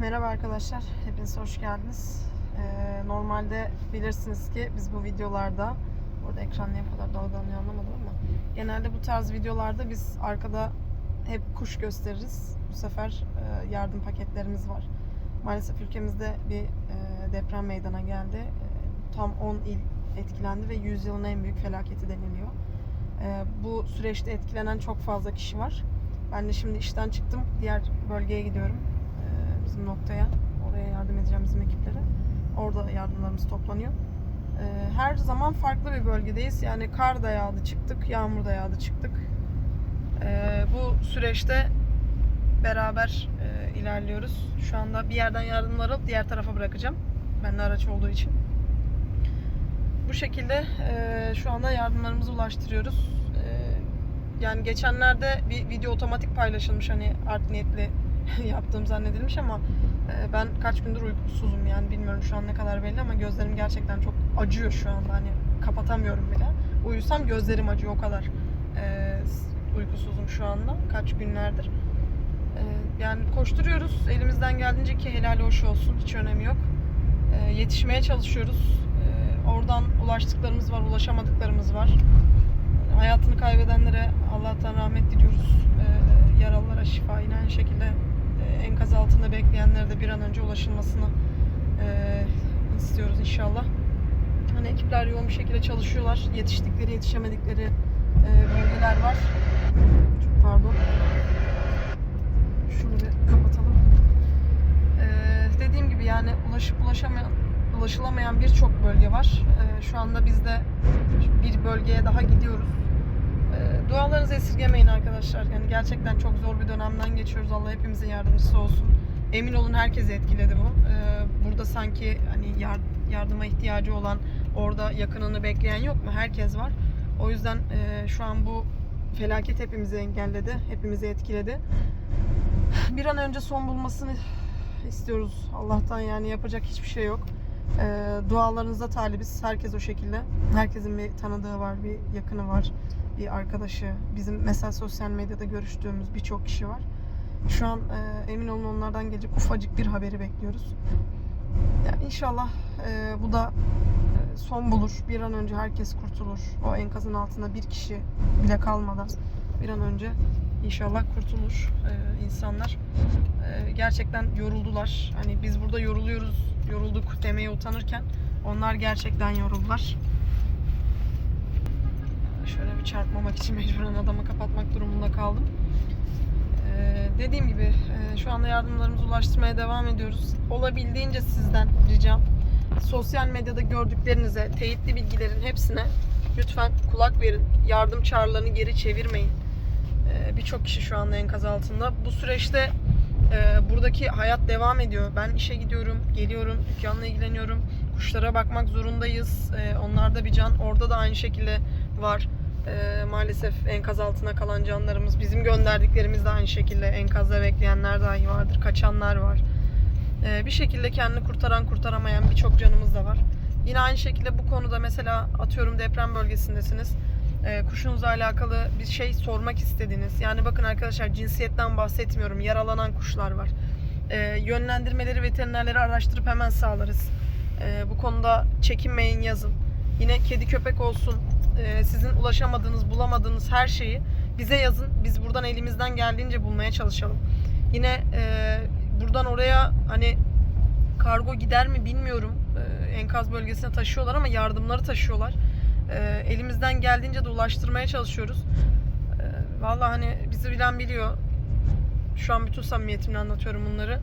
Merhaba arkadaşlar, hepiniz hoş geldiniz. Ee, normalde bilirsiniz ki biz bu videolarda, burada ekran bu kadar dalgalanıyor anlamadım ama genelde bu tarz videolarda biz arkada hep kuş gösteririz. Bu sefer e, yardım paketlerimiz var. Maalesef ülkemizde bir e, deprem meydana geldi. E, tam 10 il etkilendi ve yüzyılın en büyük felaketi deniliyor. E, bu süreçte etkilenen çok fazla kişi var. Ben de şimdi işten çıktım, diğer bölgeye gidiyorum bizim noktaya. Oraya yardım edeceğim bizim ekiplere. Orada yardımlarımız toplanıyor. E, Her zaman farklı bir bölgedeyiz. Yani kar da yağdı çıktık, yağmur da yağdı çıktık. E, Bu süreçte beraber e, ilerliyoruz. Şu anda bir yerden yardımlar alıp diğer tarafa bırakacağım. Bende araç olduğu için. Bu şekilde e, şu anda yardımlarımızı ulaştırıyoruz. E, yani geçenlerde bir video otomatik paylaşılmış hani art niyetli yaptığım zannedilmiş ama e, ben kaç gündür uykusuzum yani bilmiyorum şu an ne kadar belli ama gözlerim gerçekten çok acıyor şu anda hani kapatamıyorum bile. Uyusam gözlerim acıyor o kadar e, uykusuzum şu anda kaç günlerdir. E, yani koşturuyoruz elimizden geldiğince ki helal hoş olsun hiç önemi yok. Yetişmeye çalışıyoruz. Oradan ulaştıklarımız var, ulaşamadıklarımız var. Hayatını kaybedenlere Allah'tan rahmet diliyoruz. Yaralılara şifa yine aynı şekilde enkaz altında bekleyenlere de bir an önce ulaşılmasını e, istiyoruz inşallah. Hani ekipler yoğun bir şekilde çalışıyorlar. Yetiştikleri, yetişemedikleri e, bölgeler var. Çok pardon. Şunu bir kapatalım. Ee, dediğim gibi yani ulaşıp ulaşamayan ulaşılamayan birçok bölge var. Ee, şu anda biz de bir bölgeye daha gidiyoruz. Ee, dualarınızı esirgemeyin arkadaşlar. Yani gerçekten çok zor bir dönemden geçiyoruz. Allah hepimizin yardımcısı olsun. Emin olun herkesi etkiledi bu. Ee, burada sanki hani yar- yardıma ihtiyacı olan, orada yakınını bekleyen yok mu? Herkes var. O yüzden e, şu an bu felaket hepimizi engelledi, hepimizi etkiledi. Bir an önce son bulmasını istiyoruz Allah'tan yani yapacak hiçbir şey yok. Ee, dualarınıza talibiz. Herkes o şekilde. Herkesin bir tanıdığı var, bir yakını var, bir arkadaşı. Bizim mesela sosyal medyada görüştüğümüz birçok kişi var. Şu an e, emin olun onlardan gelecek ufacık bir haberi bekliyoruz. Yani inşallah e, bu da e, son bulur. Bir an önce herkes kurtulur. O enkazın altında bir kişi bile kalmadan bir an önce inşallah kurtulur e, insanlar. E, gerçekten yoruldular. Hani biz burada yoruluyoruz, yorulduk demeye utanırken onlar gerçekten yoruldular. Şöyle bir çarpmamak için mecburen adamı kapatmak durumunda kaldım. Ee, dediğim gibi e, şu anda yardımlarımızı ulaştırmaya devam ediyoruz. Olabildiğince sizden ricam sosyal medyada gördüklerinize, teyitli bilgilerin hepsine lütfen kulak verin. Yardım çağrılarını geri çevirmeyin. Ee, Birçok kişi şu anda enkaz altında. Bu süreçte e, buradaki hayat devam ediyor. Ben işe gidiyorum, geliyorum, dükkanla ilgileniyorum. Kuşlara bakmak zorundayız. Ee, onlarda bir can. Orada da aynı şekilde var. Ee, maalesef enkaz altına kalan canlarımız. Bizim gönderdiklerimiz de aynı şekilde enkazda bekleyenler dahi vardır. Kaçanlar var. Ee, bir şekilde kendini kurtaran kurtaramayan birçok canımız da var. Yine aynı şekilde bu konuda mesela atıyorum deprem bölgesindesiniz. Ee, kuşunuzla alakalı bir şey sormak istediniz. Yani bakın arkadaşlar cinsiyetten bahsetmiyorum. Yaralanan kuşlar var. Ee, yönlendirmeleri veterinerleri araştırıp hemen sağlarız. Ee, bu konuda çekinmeyin yazın. Yine kedi köpek olsun. Ee, sizin ulaşamadığınız, bulamadığınız her şeyi bize yazın. Biz buradan elimizden geldiğince bulmaya çalışalım. Yine e, buradan oraya hani kargo gider mi bilmiyorum. Ee, enkaz bölgesine taşıyorlar ama yardımları taşıyorlar. Elimizden geldiğince de ulaştırmaya çalışıyoruz. Ee, vallahi hani bizi bilen biliyor. Şu an bütün samimiyetimle anlatıyorum bunları.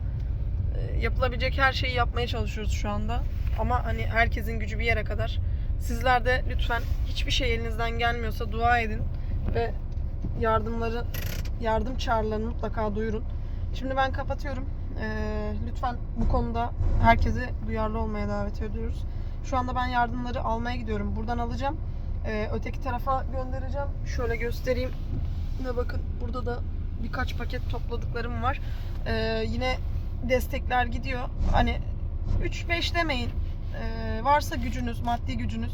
Yapılabilecek her şeyi yapmaya çalışıyoruz şu anda. Ama hani herkesin gücü bir yere kadar. Sizler de lütfen hiçbir şey elinizden gelmiyorsa dua edin ve yardımları yardım çağrılarını mutlaka duyurun. Şimdi ben kapatıyorum. Ee, lütfen bu konuda herkesi duyarlı olmaya davet ediyoruz. Şu anda ben yardımları almaya gidiyorum. Buradan alacağım. Ee, öteki tarafa göndereceğim. Şöyle göstereyim. Yine bakın burada da birkaç paket topladıklarım var. Ee, yine destekler gidiyor. Hani 3-5 demeyin. Ee, varsa gücünüz, maddi gücünüz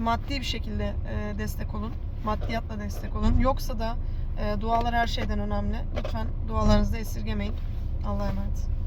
maddi bir şekilde e, destek olun. Maddiyatla destek olun. Yoksa da e, dualar her şeyden önemli. Lütfen dualarınızı esirgemeyin. Allah'a emanet.